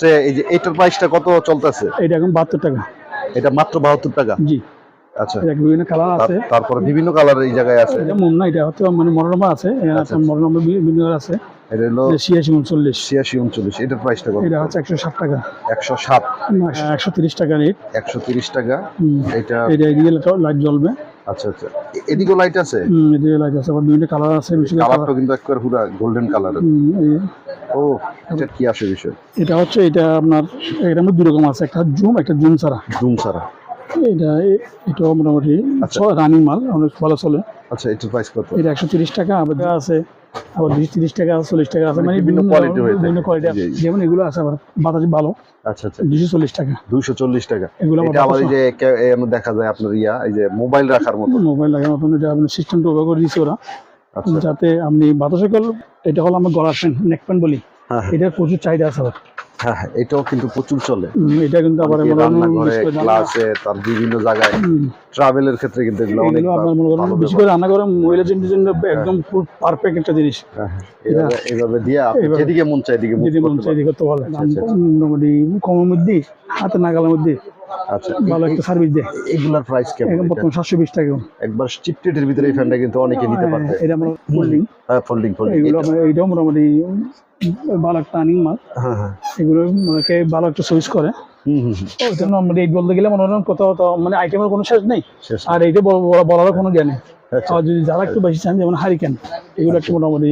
যে এই যে এটার প্রাইসটা কত চলতেছে? এটা এখন বাহাত্তর টাকা। এটা মাত্র বাহাত্তর টাকা? জি। আচ্ছা। বিভিন্ন কালার আছে। তারপরে বিভিন্ন কালার এই জায়গায় আছে? এটা মুন্না এটা হচ্ছে মানে মনোরমা আছে। এখানে আচ্ছা, আছে মনোরমা বিভিন্ন আছে। এটা হলো ছিয়াশি উনচল্লিশ। ছিয়াশি উনচল্লিশ। এটার প্রাইসটা কত? এটা হচ্ছে একশো ষাট টাকা। একশো সাত একশো তিরিশ টাকা রেট একশো তিরিশ টাকা। এটা এটা এদিকে লাইট জ্বলবে। আচ্ছা আচ্ছা। এ- এদিকেও লাইট আছে? এদিকে লাইট আছে। আবার বিভিন্ন কালার আছে কালারটা কিন্তু একবার পুরো গোল্ডেন কালারের ও এটা কি আসে বিষয়? এটা হচ্ছে এটা আপনার এটার মধ্যে দুই রকম আছে একটা জুম একটা জুম ছাড়া। জুম ছাড়া। এটা এটাও মোটামুটি আচ্ছা। রানিং মাল অনেক ভালো চলে। আচ্ছা এটার প্রাইস কত? এটা একশো তিরিশ টাকা আবার আছে আবার দুশো তিরিশ টাকা চল্লিশ টাকা আছে মানে বিভিন্ন হয়ে বিভিন্ন কোয়ালিটি। যেমন এগুলো আছে আবার বাতাসি ভালো। আচ্ছা আচ্ছা। দুশো চল্লিশ টাকা। দুইশো চল্লিশ টাকা। এগুলো আবার এই যে দেখা যায় আপনার ইয়া এই যে মোবাইল রাখার মতো। মোবাইল রাখার মতো এটা আপনার সিস্টেমটা করে দিয়েছে ওরা। আচ্ছা যাতে আপনি বাতাসে কল এটা হলো আমার গলার ফ্যান নেক ফ্যান বলি। হ্যাঁ হ্যাঁ। এটার প্রচুর চাহিদা আছে হ্যাঁ হ্যাঁ, এটাও কিন্তু প্রচুর চলে। এটা কিন্তু আবার ক্লাসে তার বিভিন্ন জায়গায় ট্রাভেলের ক্ষেত্রে কিন্তু এগুলো অনেক মনে বেশি করে রান্না করে মহিলাদের জন্য একদম পারফেক্ট একটা জিনিস। এভাবে এইভাবে দিয়ে আপনি যেদিকে মন এদিকে মন চাই করতে আচ্ছা, আচ্ছা। মোটামুটি কমের মধ্যে হাতে নাগালের মধ্যে। আচ্ছা ভালো একটা সার্ভিস দেয়। এগুলার প্রাইস কেমন? এখন এটা? বর্তমানে সাতশো বিশ টাকা। একবার চিপটেটের ভিতরে এই ফ্যানটা কিন্তু অনেকে নিতে পারবে। এটা আমরা হোল্ডিং হ্যাঁ ফোল্ডিং ফোল্ডিং এগুলো আমরা মোটামুটি ভালো একটা আর্নিং মাল। হ্যাঁ হ্যাঁ। এগুলো অনেকে ভালো একটা চয়েস করে। হুম হুম হুম, ওই জন্য আমরা রেট বলতে গেলে মনে হয় কোথাও তো মানে আইটেমের কোনো শেষ নেই। আর এইটা বল- বল- বলারও কোনো জ্ঞান নেই। আচ্ছা। আর যদি যারা একটু বেশি চান যেমন হারিকেন এগুলো একটু মোটামুটি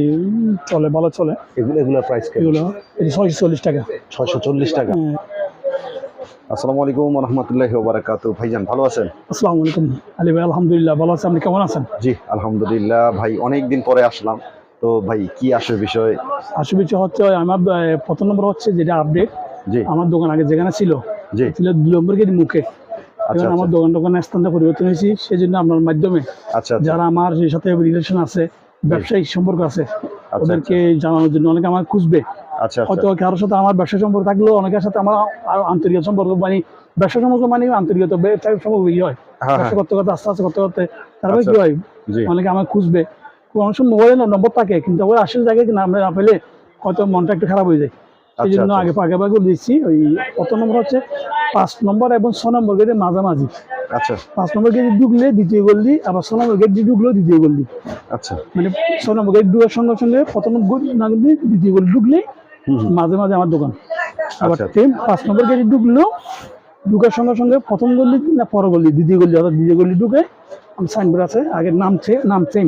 চলে ভালো চলে। এগুলো প্রাইস এগুলো ছয়শো চল্লিশ টাকা। ছয়শো চল্লিশ টাকা। হ্যাঁ। আসসালামু আলাইকুম রহমতুল্লাহ বারাকাতু ভাইজান ভালো আছেন? আসসালামু আলাইকুম। আলী ভাই আলহামদুলিল্লাহ ভালো আছে। আপনি কেমন আছেন? জি আলহামদুলিল্লাহ। ভাই অনেক দিন পরে আসলাম। তো ভাই কি আসে বিষয়? বিষয় হচ্ছে আমার প্রথম নম্বর হচ্ছে যেটা আপডেট জি। আমার দোকান আগে যেখানে ছিল জি। ছিল দুই নম্বর গেট মুখে আচ্ছা। আমার আচ্ছা দোকান টোকান স্থানটা পরিবর্তন হয়েছি সেই জন্য আপনার মাধ্যমে আচ্ছা আচ্ছা। যারা আমার সাথে রিলেশন আছে ব্যবসায়িক সম্পর্ক আছে আচ্ছা ওদেরকে জানানোর জন্য অনেকে আমার খুঁজবে। হয়তো কারোর সাথে আমার ব্যবসা সম্পর্ক থাকলেও অনেকের সাথে আমার আন্তরিক সম্পর্ক মানে ব্যবসা সম্পর্ক মানে আন্তরিকত সম্পর্ক ই হয়। হ্যাঁ ব্যবসা হ্যাঁ করতে করতে আস্তে আস্তে করতে করতে তারপরে আচ্ছা। কি হয়? অনেকে আমার খুঁজবে। অনেক সময় মোবাইলের নম্বর থাকে কিন্তু ওই আসল জায়গায় না আমরা না পেলে হয়তো মনটা একটু খারাপ হয়ে যায়। সেই আচ্ছা, জন্য আচ্ছা। আগে আগে ভাগে দিচ্ছি ওই প্রথম নম্বর হচ্ছে পাঁচ নম্বর এবং ছ নম্বর গেটে মাঝামাঝি। আচ্ছা। পাঁচ নম্বর গেটে ঢুকলে দ্বিতীয় গল্লি আবার ছ নম্বর গেট দিয়ে ঢুকলেও দ্বিতীয় গল্লি আচ্ছা। মানে ছ নম্বর গেট ঢুকার সঙ্গে সঙ্গে প্রথম গলি না দ্বিতীয় গলি ঢুকলে মাঝে মাঝে আমার দোকান। আবার আচ্ছা। সেম পাঁচ নম্বর গেটে ঢুকলো ঢুকার সঙ্গে সঙ্গে প্রথম গলি না পর গলি দ্বিতীয় গলি অর্থাৎ দ্বিতীয় গলি ঢুকে আমার সাইনবোর্ড আছে আগে নাম নাম same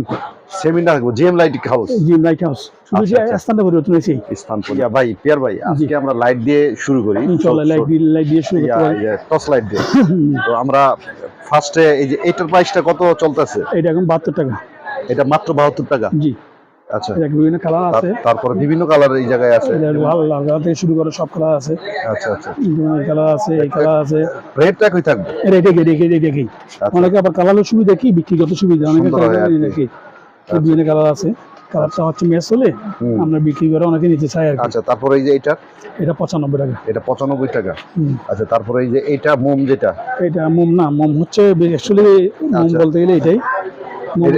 seminar GM lighting house GM light house শুধু আচ্ছা, যে আচ্ছা। স্থানটা পরিবর্তন হয়েছে। স্থান ভাই পিয়ার ভাই আজকে আমরা লাইট দিয়ে শুরু করি। লাইট লাইট দিয়ে শুরু করতে পারি। টর্চ লাইট দিয়ে। তো আমরা ফার্স্টে এই যে এটার প্রাইসটা কত চলতেছে? এটা এখন বাহাত্তর টাকা। এটা মাত্র বাহাত্তর টাকা? জি। আচ্ছা। বিভিন্ন কালার আছে। তারপরে বিভিন্ন কালার এই জায়গায় আছে। এটা লাল লাল থেকে শুরু করে সব কালার আছে। আচ্ছা আচ্ছা। কালার আছে এই কালার আছে। রেটটা কই থাকবে? এটা এটা এটা অনেকে আবার কালারের সুবিধা কি বিক্রিগত সুবিধা। অনেকে। দেখি। বিভিন্ন কালার আছে। কালারটা হচ্ছে ম্যাচ হলে আমরা বিক্রি করে অনেকে নিতে চাই আর আচ্ছা তারপরে এই যে এটা এটা পঁচানব্বই টাকা। এটা পঁচানব্বই টাকা। আচ্ছা তারপরে এই যে এটা মোম যেটা? এটা মোম না মোম হচ্ছে অ্যাকচুয়ালি মোম আচ্ছা। বলতে গেলে এটাই।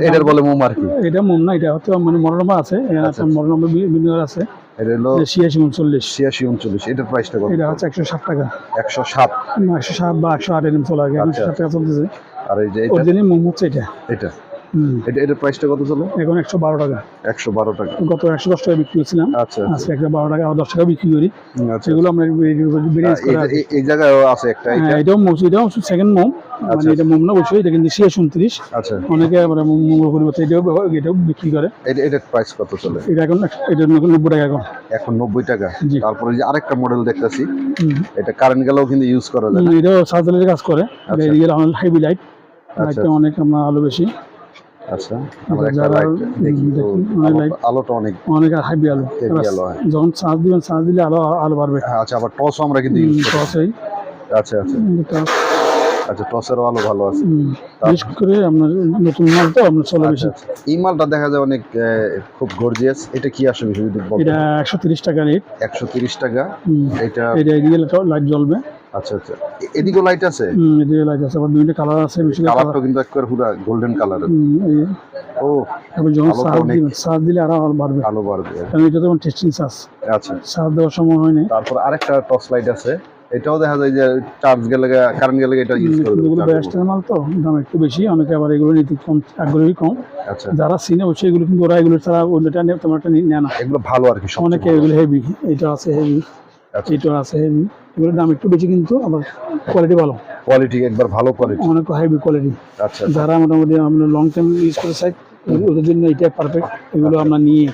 এটার বলে মোম আর কি এটা মোম না এটা হচ্ছে মানে মনোরমা আছে এখানে বিনিয়োগ আছে বিভিন্ন আছে। এটা হলো ছিয়াশি উনচল্লিশ। ছিয়াশি উনচল্লিশ এটার প্রাইসটা কত? এটা হচ্ছে একশো ষাট টাকা। একশো সাত একশো সাত বা একশো আট এরকম চলে আগে একশো আচ্ছা। ষাট টাকা চলতেছে। আর এই যে এটা অরিজিনাল মোম হচ্ছে এটা। এটা। এটা এটার প্রাইসটা কত চলে? এখন একশো বারো টাকা। একশো বারো টাকা। গত একশো দশ টাকা বিক্রি করছিলাম। আচ্ছা আজকে একটা বারো টাকা দশ টাকা বিক্রি করি। আচ্ছা সেগুলো আমরা এই যে- এই- এই জায়গায় আছে একটা এটাও মোম এটাও সেকেন্ড মোম। মানে আচ্ছা। এটা মোম না অবশ্যই এটা কিন্তু ছিয়াশি উনত্রিশ। আচ্ছা। অনেকে আমরা মোমের পরিবর্তে এটাও এটাও বিক্রি করে। এটা এটার প্রাইস কত চলে? এটা এখন এটা নব্বই টাকা এখন। এখন নব্বই টাকা। তারপরে যে আরেকটা মডেল দেখতেছি। এটা কারেন্ট গেলেও কিন্তু ইউজ করা যায় এটাও কাজ করে। আচ্ছা। রিয়েল হাইবি লাইট আচ্ছা। লাইটটা অনেক আমরা আলো বেশি। আচ্ছা আমরা একটা লাইট দেখি। হুম, তো দেখুন, অনেক আলো- light। আলোটা অনেক অনেক হাইবি আলো। হেভি আলো যখন চার্জ দিবেন চার্জ দিলে আলো আলো বাড়বে। আচ্ছা আবার টসও আমরা কিন্তু ইউজ করি। আচ্ছা আচ্ছা। আচ্ছা টসেরও আলো ভালো আছে। বিশেষ করে আপনার নতুন মাল তো আপনার চলে আচ্ছা বেশি আচ্ছা। এই মালটা দেখা যায় অনেক খুব গর্জিয়াস এটা কি আসলে যদি এটা একশো তিরিশ টাকা রেট একশো তিরিশ টাকা। এটা এটা এদিকে লাইট জ্বলবে। আচ্ছা আচ্ছা। এ- লাইট আছে? এদিকে লাইট আছে আবার বিভিন্ন কালার আছে বেশি কালারটা কিন্তু একবার পুরো গোল্ডেন কালার ও তারপর যখন আলোটা দিবেন চার্জ দিলে আরও আরও বাড়বে। আলো বাড়বে। কারণ এটা তখন টেস্টিং চার্জ আচ্ছা। চার্জ দেওয়ার সময় হয়নি তারপর আরেকটা টর্চ লাইট আছে। এটাও দেখা যায় যে চার্জ গেলে কারেন্ট গেলে এটা ইউজ করে এগুলো দেবে, মাল তো দাম একটু বেশি। অনেকে আবার এগুলো নিতে কম আগ্রহী কম। আচ্ছা। যারা সিনে বসে এগুলো কিন্তু ওরা এগুলো ছাড়া অন্যটা তোমার একটা নেয় না। এগুলো ভালো আর কি অনেকে এগুলো হেভি এটা আছে হেভি আচ্ছা। এটা আছে হেভি এগুলোর দাম একটু বেশি কিন্তু আবার কোয়ালিটি ভালো। কোয়ালিটি একবার ভালো কোয়ালিটি অনেক হেভি কোয়ালিটি আচ্ছা যারা মোটামুটি আমরা লং টাইম ইউজ করে চাই ওদের জন্য এটা পারফেক্ট এগুলো আমরা নিয়ে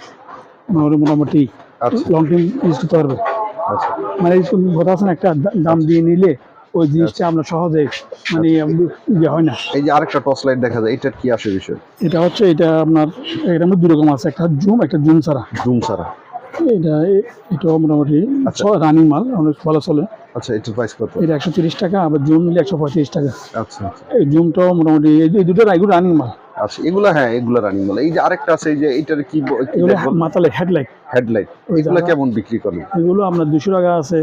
আমরা মোটামুটি আচ্ছা। লং টাইম ইউজ করতে পারবে। আচ্ছা। মানে কথা আছে একটা দাম দিয়ে নিলে ওই জিনিসটা আমরা সহজে মানে ইয়ে হয় না। এই যে আরেকটা টর্চ লাইট দেখা যায় এটার কি আসে বিষয়? এটা হচ্ছে এটা আপনার এটার মধ্যে দুই রকম আছে একটা জুম একটা জুম ছাড়া। জুম ছাড়া। এটা এ- এটাও মোটামুটি আচ্ছা। রানিং মাল অনেক ভালো চলে। আচ্ছা এটার প্রাইস কত? এটা একশো তিরিশ টাকা আবার জুম নিলে একশো পঁয়ত্রিশ টাকা। আচ্ছা আচ্ছা। এই জুমটাও মোটামুটি এই দুটো এগুলো রানিং মাল। আচ্ছা এগুলা হ্যাঁ এগুলা রানিং বলে এই যে আরেকটা আছে এই যে এটার কি মাতালে হেডলাইট হেডলাইট এগুলা কেমন বিক্রি করেন এগুলো আপনার দুশো টাকা আছে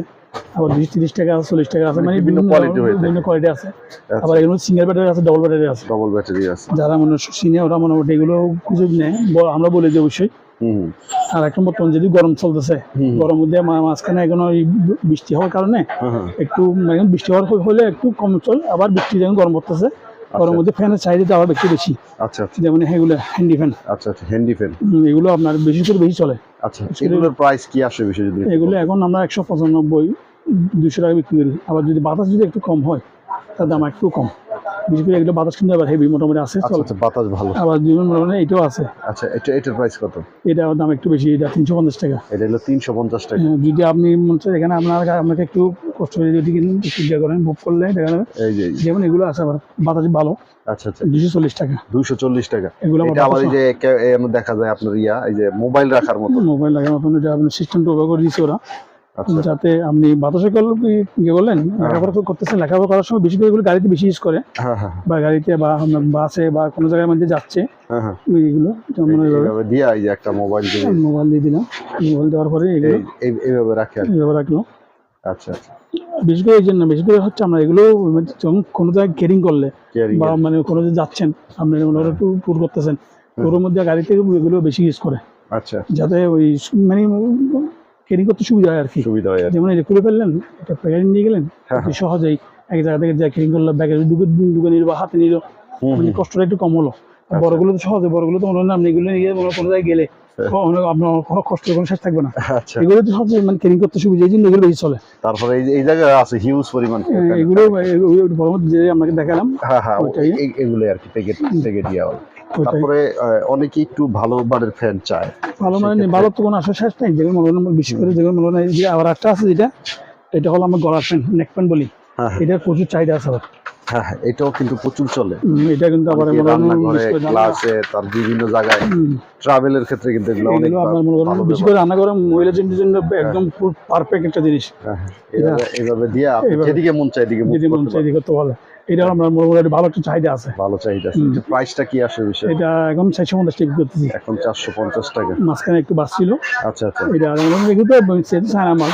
আবার দুশো তিরিশ টাকা আছে চল্লিশ টাকা আছে মানে বিভিন্ন quality বিভিন্ন কোয়ালিটি আছে। আচ্ছা। আবার এগুলো সিঙ্গেল ব্যাটারি আছে ডবল ব্যাটারি আছে। ডবল ব্যাটারি আছে। যারা মনে সিনে ওরা মোটামুটি এগুলো খুঁজে নেয়। আমরা বলি যে অবশ্যই আর এখন বর্তমান যদি গরম চলতেছে গরম মধ্যে মাঝখানে এখন ওই বৃষ্টি হওয়ার কারণে হ্যাঁ হ্যাঁ। একটু বৃষ্টি হওয়ার হলে একটু কম চল আবার বৃষ্টি যখন গরম পড়তেছে। গরম মধ্যে ফ্যানের চাহিদাটা আবার একটু বেশি আচ্ছা আচ্ছা। যেমন এগুলো হ্যান্ডি ফ্যান। আচ্ছা আচ্ছা হ্যান্ডি ফ্যান। এগুলো আপনার বেশি করে বেশি চলে। আচ্ছা এগুলোর প্রাইস কি আসে বিষয় যদি এগুলো এখন আমরা একশো পঁচানব্বই দুশো টাকা বিক্রি করি। আবার যদি বাতাস যদি একটু কম হয় তার দাম একটু কম। বিশেষ করে এগুলো বাতাস কিন্তু আবার হেভি মোটামুটি আছে আচ্ছা আচ্ছা বাতাস ভালো। আবার যেমন মোটামুটি এটাও আছে। আচ্ছা এটা এটার প্রাইস কত? এটা দাম একটু বেশি এটা তিনশো পঞ্চাশ টাকা। এটা হলো তিনশো পঞ্চাশ টাকা। হ্যাঁ, যদি আপনি মনে হচ্ছে এখানে আপনার আপনাকে একটু কষ্ট করে যদি একটু ইয়ে করেন বুক করলে দেখা যাবে। এই যে যেমন এগুলো আছে আবার বাতাস ভালো। আচ্ছা আচ্ছা। দুশো চল্লিশ টাকা। দুইশো চল্লিশ টাকা। এগুলো আবার এই যে দেখা যায় আপনার ইয়া এই যে মোবাইল রাখার মতো। মোবাইল রাখার মতো এটা আপনার সিস্টেমটা ব্যবহার করে দিচ্ছে ওরা। যাতে আপনি বাতাসে ইয়ে করলেন লেখাপড়া তো করতেছেন লেখাপড়া করার সময় বেশি করে এগুলো গাড়িতে বেশি ইউজ করে। হ্যাঁ হ্যাঁ বা গাড়িতে বা বাসে বা কোনো জায়গার মধ্যে যাচ্ছে হ্যাঁ হ্যাঁ। এইগুলো যেমন এইভাবে এইভাবে এই যে একটা মোবাইল দিয়ে মোবাইল দিয়ে দিলাম। মোবাইল দেওয়ার পরে এগুলো এই- এই- এইভাবে রাখে এইভাবে রাখল। আচ্ছা আচ্ছা। বেশি করে এই জন্য বেশি করে হচ্ছে আমরা এগুলো যখন কোনো জায়গায় কেরিং করলে বা মানে কোনো জায়গায় যাচ্ছেন আপনি মনে একটু ট্যুর করতেছেন ট্যুরের মধ্যে গাড়িতে এগুলো বেশি ইউজ করে। আচ্ছা। যাতে ওই মানে কেরিং করতে সুবিধা হয় আর কি। সুবিধা হয় যেমন এটা খুলে ফেললেন এটা প্যাকেট নিয়ে গেলেন হ্যাঁ, সহজেই এক জায়গা থেকে যা কেরিং করল ব্যাগে ঢুকে ঢুকে নিল বা হাতে নিল মানে কষ্টটা একটু কম হলো। বড়গুলো তো সহজে বড়গুলো তো মনে হয় আপনি এগুলো নিয়ে মনে কোনো জায়গায় গেলে অনেক আপনার কোনো কষ্টের কোনো শেষ থাকবে না। আচ্ছা। এগুলো তো মানে কেরিং করতে সুবিধা এই জন্য এগুলো বেশি চলে। তারপরে এই যে- এই জায়গায় আছে হিউজ পরিমাণ এ- এগুলো বড় যে আপনাকে দেখালাম হ্যাঁ হ্যাঁ। এগুলোই আর কি প্যাকেট প্যাকেট হয়। তারপরে অনেকে একটু ভালো মানের ফ্যান চায়। ভালো মানে ভালো তো কোনো আসলে শেষ নেই যেগুলো মনে বিশেষ করে যেগুলো মনে হয় যে আবার একটা আছে যেটা এটা হলো আমার গলার প্যান্ট নেক প্যান্ট বলি। হ্যাঁ হ্যাঁ, এটার প্রচুর চাহিদা আছে হ্যাঁ হ্যাঁ এটাও কিন্তু প্রচুর চলে। এটা কিন্তু আবার করে ক্লাসে তার বিভিন্ন জায়গায় ট্রাভেলের ক্ষেত্রে কিন্তু এগুলো অনেক আপনার মনে ভালো করেন বেশি করে রান্না করেন মহিলাদের জন্য একদম পারফেক্ট একটা জিনিস। হ্যাঁ, এভাবে দিয়ে আপনি যেদিকে মন চায় এদিকে মন চাই পারেন। করতে বলে এটা আমরা করি ভালো একটা চাহিদা আছে। ভালো চাহিদা আছে। প্রাইসটা কি আসে বিষয়? এটা এখন চারশো পঞ্চাশ টাকা করতেছি। এখন চারশো পঞ্চাশ টাকা। মাঝখানে একটু বাড়ছিল আচ্ছা আচ্ছা। এটা এগুলো সেটা চায় আমার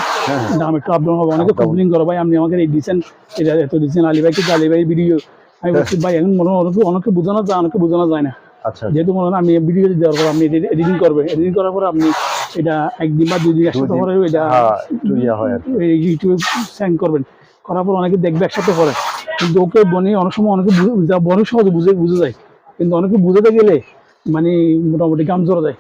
দাম একটু আপডাউন হবে। অনেকে। কমপ্লেন করো ভাই আপনি আমাকে এই দিচ্ছেন। এটা এত দিচ্ছেন আলী ভাইকে আলী ভাই ভিডিও আমি বলছি ভাই এখন মনে হয় অনেকে অনেকে বোঝানো যায় অনেকে বোঝানো যায় না। আচ্ছা। যেহেতু মনে হয় আমি ভিডিও দেওয়ার পর আপনি এডিটিং করবে। এডিটিং করার পরে আপনি এটা একদিন বা দুই দিন একসাথে পরে এটা হ্যাঁ ইউটিউবে সেন্ড করবেন। করার পর অনেকে দেখবে একসাথে পরে। কিন্তু ওকে বনে অনেক সময় অনেকে বু- যা- অনেক সহজে বুঝে বুঝে যায়। কিন্তু অনেকে বুঝাতে গেলে মানে মোটামুটি গাম জোরা যায়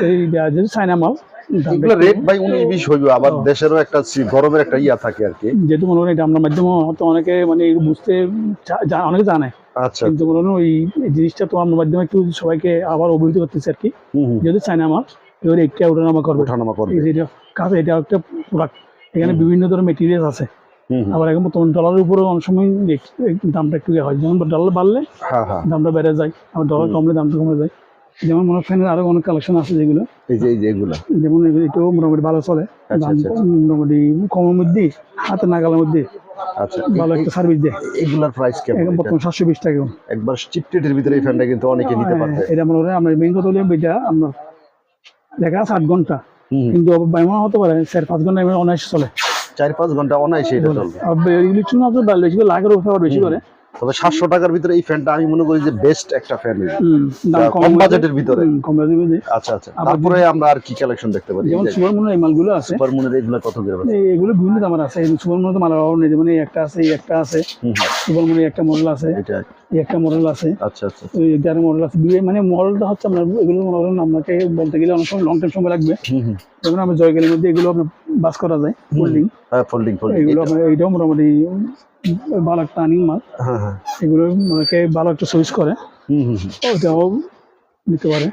এই যেহেতু চায়না মাল দামটা এগুলো একটু- রেট ভাই উনিশ বিশ হইবে আবার দেশেরও একটা গরমের একটা ইয়া থাকে আর কি। যেহেতু মনে এটা আমরা মাধ্যমে হয়তো অনেকে মানে বুঝতে অনেকে জানে। আচ্ছা। কিন্তু মনে ওই জিনিসটা তো আমরা মাধ্যমে একটু সবাইকে আবার অবহিত করতেছি আর কি। যেহেতু চায়না মাল এবার একটা ওঠানামা করবে। ওঠানামা করবে। এটা কাছে এটা একটা প্রোডাক্ট এখানে বিভিন্ন ধরনের মেটেরিয়াল আছে। আবার এখন বর্তমান ডলারের উপরে অনেক সময় দামটা একটু হয়। যেমন ডলার বাড়লে হ্যাঁ হ্যাঁ। দামটা বেড়ে যায় আবার ডলার কমলে দামটা কমে যায়। যেমন মনে ফ্যানের আরও অনেক কালেকশন আছে যেগুলো। এই যে এই যেমন এটাও মোটামুটি ভালো চলে। আচ্ছা, আচ্ছা, আচ্ছা। মোটামুটি কমের মধ্যে হাতে নাগালের মধ্যে আচ্ছা। ভালো একটা সার্ভিস দেয়। এগুলার প্রাইস কেমন বর্তমান সাতশো বিশ টাকা একবার চিপটেটের ভিতরে এই ফ্যানটা কিন্তু অনেকে নিতে পারবে। হ্যাঁ, এটা মনে হয় আমরা মেইন কথা হলো এটা আমরা লেখা আছে আট ঘণ্টা। কিন্তু এমন হতে পারে চার পাঁচ ঘণ্টা অনায়াসে চলে। চার পাঁচ ঘণ্টা অনায়াসে এটা চলবে। না বেশি করে লাখের উপরে বেশি করে। তবে সাতশো টাকার ভিতরে এই ফ্যানটা আমি মনে করি যে বেস্ট একটা ফ্যান কম বাজেটের ভিতরে? হুম, কম বাজেটের ভিতরে। আচ্ছা আচ্ছা। তারপরে আমরা আর কি কালেকশন দেখতে পারি? যেমন সুপার মনে এই মালগুলো আছে। সুপার মুনের এগুলো কত করে আছে? এগুলো বিভিন্ন দামের আছে। মনে তো মালার অভাব নেই এই একটা আছে একটা আছে। হুম, একটা মডেল আছে। এটা একটা মডেল আছে। আচ্ছা আচ্ছা ওই মডেল আছে দুই মানে মডেলটা হচ্ছে আপনার এগুলো মডেল আপনাকে বলতে গেলে অনেক সময় লং টাইম সময় লাগবে। যেমন আমরা জয়গালের মধ্যে এগুলো আপনার বাস করা যায় ফোল্ডিং হ্যাঁ ফোল্ডিং এগুলো আপনার এইটাও মোটামুটি ভালো একটা আর্নিং মাল। হ্যাঁ হ্যাঁ। এগুলো অনেকে ভালো একটা সুইচ করে। হুম হুম হুম। নিতে পারে।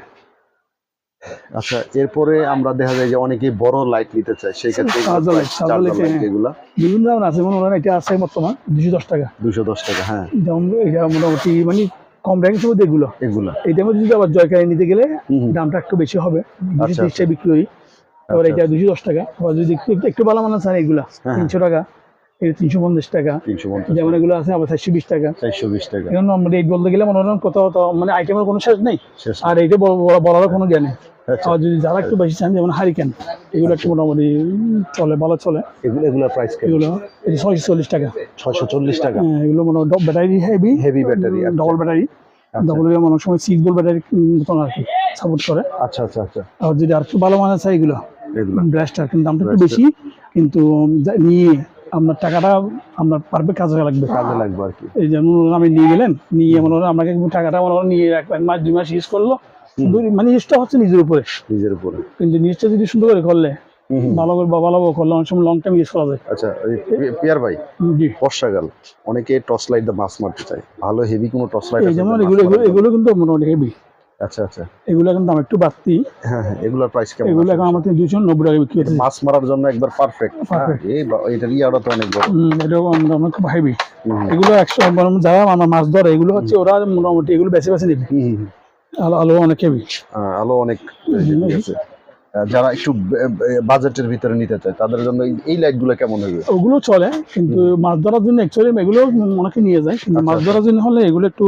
আচ্ছা এরপরে আমরা দেখা যায় যে অনেকে বড় লাইট নিতে চায় সেই ক্ষেত্রে হ্যাঁ। এগুলা। বিভিন্ন দাম আছে যেমন ওরা এটা আছে বর্তমান দুশো দশ টাকা। দুশো দশ টাকা হ্যাঁ। যেমন এটা মোটামুটি মানে কম র্যাঙ্কের মধ্যে এগুলো। এগুলা। এইটার মধ্যে যদি আবার জয়কারি নিতে গেলে। দামটা একটু বেশি হবে আচ্ছা, টাকা বিক্রি করি। আবার আচ্ছা, এটা দুশো দশ টাকা। আবার যদি একটু ভালো মানে চান এগুলা হ্যাঁ। তিনশো টাকা। তিনশো পঞ্চাশ টাকা। যেমন এগুলো আছে আবার চারশো বিশ টাকা। চারশো বিশ টাকা। এখন আমরা রেট বলতে গেলে মনে হয় কোথাও তো মানে আইটেমের কোনো শেষ নেই। আর এইটা বলারও কোনো জ্ঞান আচ্ছা। যদি যারা একটু বেশি চান যেমন হারিকেন এগুলো একটু মোটামুটি চলে ভালো চলে। এগুলো প্রাইস এগুলো ছয়শো চল্লিশ টাকা। ছয়শো চল্লিশ টাকা। হ্যাঁ, এগুলো মোটামুটি battery heavy heavy battery double battery. Double অনেক সময় সিক্স ব্যাটারি মতন আর কি সাপোর্ট করে। আচ্ছা আচ্ছা আচ্ছা। আর যদি আর একটু ভালো মানে চাই এগুলো এগুলো। ব্লাস্টার কিন্তু দামটা একটু বেশি কিন্তু নিয়ে আপনার টাকাটা আপনার পারবে কাজে লাগবে। কাজে লাগবে আর কি। এই যেমন আমি নিয়ে গেলেন নিয়ে মনে হলো আপনাকে টাকাটা মনে হলো নিয়ে এক মাস দুই মাস ইউজ করল। মানে ইউজটা হচ্ছে নিজের উপরে। নিজের উপরে। কিন্তু নিউজটা যদি সুন্দর করে করলে। ভালো করে ভালো করলে অনেক সময় লং টাইম ইউজ করা যায়। আচ্ছা পিয়ার ভাই বর্ষাকাল অনেকে টর্চ লাইট দিয়ে মাছ মারতে চায়। ভালো হেভি কোনো টর্চ লাইট এই যেমন এগুলো এগুলো এগুলো কিন্তু মোটামুটি হেভি আচ্ছা আচ্ছা। এগুলো কিন্তু দাম একটু বাড়তি। হ্যাঁ হ্যাঁ এগুলোর প্রাইস কেমন এগুলো এখন আমাদের দুইশো নব্বই টাকা বিক্রি হচ্ছে। মাছ মারার জন্য একবার পারফেক্ট এই এটার ইয়াটা তো অনেক বড়। হুম, এটাও আমরা আমরা খুব হেভি এগুলো একশো যারা আমার মাছ ধরে এগুলো হচ্ছে ওরা মোটামুটি এগুলো বেছে বেছে নেবে। আলো আলো অনেক হেভি আলো অনেক আছে। যারা একটু বাজেটের ভিতরে নিতে চায় তাদের জন্য এই- এই লাইটগুলো কেমন হবে? ওগুলো চলে কিন্তু মাছ ধরার জন্য অ্যাকচুয়ালি এগুলো অনেকে নিয়ে যায় কিন্তু মাছ ধরার জন্য হলে এগুলো একটু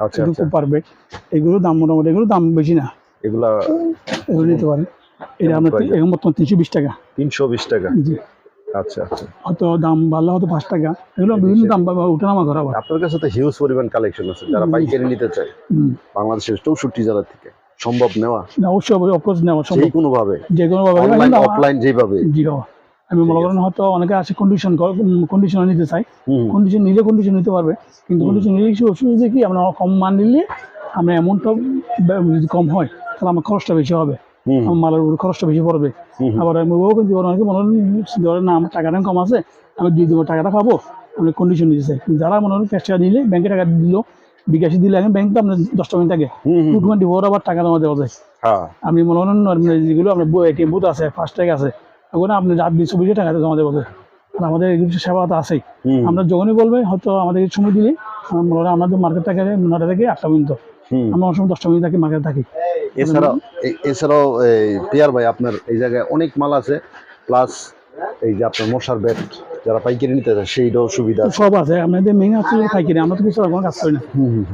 আচ্ছা আচ্ছা। এগুলো দাম মোটামুটি এগুলো দাম বেশি না। এগুলা এগুলো নিতে পারেন। এটা আপনার এখন বর্তমান তিনশো বিশ টাকা। তিনশো বিশ টাকা? জি। আচ্ছা আচ্ছা। হয়তো দাম পাঁচ টাকা। এগুলো বিভিন্ন দাম উঠানামা করা আপনার কাছে তো হিউজ পরিমাণ কালেকশন আছে। যারা পাইকারি নিতে চায় হুম। বাংলাদেশের চৌষট্টি জেলা থেকে সম্ভব নেওয়া? অবশ্যই অফকোর্স নেওয়া সম্ভব। যে অনলাইন অফলাইন যেভাবে। জি বাবা। আমি মনে করেন হয়তো অনেকে আছে কন্ডিশন কন্ডিশন নিতে চাই কন্ডিশন নিলে কন্ডিশন নিতে পারবে। কিন্তু কন্ডিশন নিলে কিছু অসুবিধা কি? আমরা কম মান নিলে আমরা অ্যামাউন্টটা যদি কম হয় তাহলে আমার খরচটা বেশি হবে। আমার মালের উপর খরচটা বেশি পড়বে। আবার আমি ওও কিন্তু অনেকে মনে করেন ধরেন না আমার টাকাটা কম আছে আমি দিয়ে দেবো টাকাটা পাবো আমি কন্ডিশন নিতে চাই। যারা মনে করেন ক্যাশ টাকা নিলে ব্যাংকে টাকা দিল বিকাশে দিলে আমি ব্যাংক তো আপনার দশ টাকা থাকে। টু টোয়েন্টি ফোর আবার টাকা জমা দেওয়া যায়। হ্যাঁ। আপনি মনে করেন যেগুলো আপনার এটিএম বুথ আছে ফার্স্ট ট্যাগ আছে ওখানে আপনি রাত বিশ চব্বিশে টাকা জমা যায় আর আমাদের এই কিছু সেবা তো আছেই। আমরা যখনই বলবে হয়তো আমাদের সময় দিলে আমরা আমাদের মার্কেট থাকে নটা থেকে আটটা পর্যন্ত। আমরা অনেক সময় দশটা পর্যন্ত থাকি মার্কেট থাকি। এছাড়াও এছাড়াও পিয়ার ভাই আপনার এই জায়গায় অনেক মাল আছে প্লাস এই যে আপনার মশার ব্যাট যারা পাইকারি নিতে চায় সেইটাও সুবিধা সব আছে। আমাদের মেইন হচ্ছে পাইকারি আমরা তো কিছু কোনো কাজ করি না।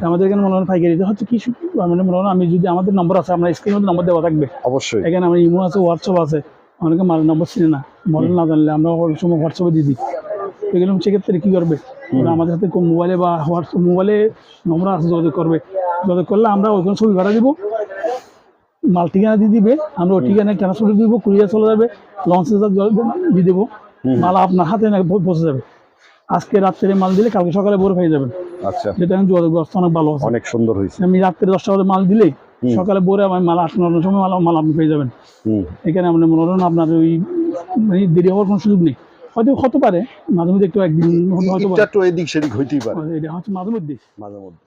আমাদের এখানে মনে হয় পাইকারিতে হচ্ছে কি সু- মানে মনে হয় আমি যদি আমাদের নম্বর আছে আমরা স্ক্রিনের মধ্যে নম্বর দেওয়া থাকবে। অবশ্যই। এখানে আমার ইমো আছে হোয়াটসঅ্যাপ আছে। অনেকে মাল নম্বর চিনে না। মডেল না জানলে আমরা অনেক সময় হোয়াটসঅ্যাপে দিয়ে দিই। এগুলো সেক্ষেত্রে কী করবে? ওরা আমাদের সাথে কোন মোবাইলে বা হোয়াটসঅ্যাপ মোবাইলে নম্বর আছে যোগাযোগ করবে। যোগাযোগ করলে আমরা ওইখানে ছবি ভাড়া দিব। মাল ঠিকানা দিয়ে দিবে আমরা ওই ঠিকানায় ট্রান্সপোর্ট দিব কুরিয়ার চলে যাবে লঞ্চে দিয়ে দেবো মাল আপনার হাতে না পৌঁছে যাবে। আজকে রাত্রে মাল দিলে কালকে সকালে বড় হয়ে যাবেন। আচ্ছা। যেটা যোগাযোগ ব্যবস্থা অনেক ভালো আছে। অনেক সুন্দর হয়েছে। আমি রাত্রে দশটা মাল দিলেই সকালে ভোরে আমার মালা আট নটার সময় মাল মাল আপনি পেয়ে যাবেন। এখানে আপনি মনে করেন আপনার ওই মানে দেরি হওয়ার কোনো সুযোগ নেই। হয়তো হতে পারে মাঝে মধ্যে একটু একদিন হয়তো এদিক সেদিক হইতেই পারে। এটা হচ্ছে মাঝে মধ্যে। মাঝে মধ্যে।